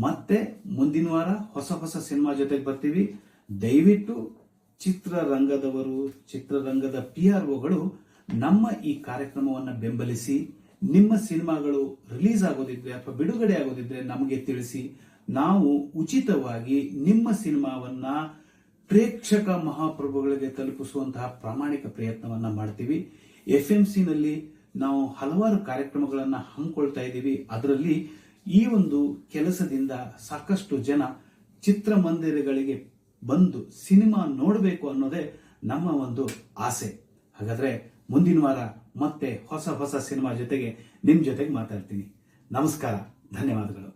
ಮತ್ತೆ ಮುಂದಿನ ವಾರ ಹೊಸ ಹೊಸ ಸಿನಿಮಾ ಜೊತೆಗೆ ಬರ್ತೀವಿ. ದಯವಿಟ್ಟು ಚಿತ್ರರಂಗದವರು, ಚಿತ್ರರಂಗದ ಪಿ ಆರ್ ಒಗಳು ನಮ್ಮ ಈ ಕಾರ್ಯಕ್ರಮವನ್ನು ಬೆಂಬಲಿಸಿ, ನಿಮ್ಮ ಸಿನಿಮಾಗಳು ರಿಲೀಸ್ ಆಗೋದಿದ್ರೆ ಅಥವಾ ಬಿಡುಗಡೆ ಆಗೋದಿದ್ರೆ ನಮಗೆ ತಿಳಿಸಿ, ನಾವು ಉಚಿತವಾಗಿ ನಿಮ್ಮ ಸಿನಿಮಾವನ್ನ ಪ್ರೇಕ್ಷಕ ಮಹಾಪ್ರಭುಗಳಿಗೆ ತಲುಪಿಸುವಂತಹ ಪ್ರಾಮಾಣಿಕ ಪ್ರಯತ್ನವನ್ನ ಮಾಡ್ತೀವಿ. ಎಫ್ ಎಂ ನಲ್ಲಿ ನಾವು ಹಲವಾರು ಕಾರ್ಯಕ್ರಮಗಳನ್ನು ಹಮ್ಮಿಕೊಳ್ತಾ ಇದ್ದೀವಿ. ಅದರಲ್ಲಿ ಈ ಒಂದು ಕೆಲಸದಿಂದ ಸಾಕಷ್ಟು ಜನ ಚಿತ್ರಮಂದಿರಗಳಿಗೆ ಬಂದು ಸಿನಿಮಾ ನೋಡಬೇಕು ಅನ್ನೋದೇ ನಮ್ಮ ಒಂದು ಆಸೆ. ಹಾಗಾದ್ರೆ ಮುಂದಿನ ವಾರ ಮತ್ತೆ ಹೊಸ ಹೊಸ ಸಿನಿಮಾ ಜೊತೆಗೆ ನಿಮ್ಮ ಜೊತೆಗೆ ಮಾತಾಡ್ತೀನಿ. ನಮಸ್ಕಾರ, ಧನ್ಯವಾದಗಳು.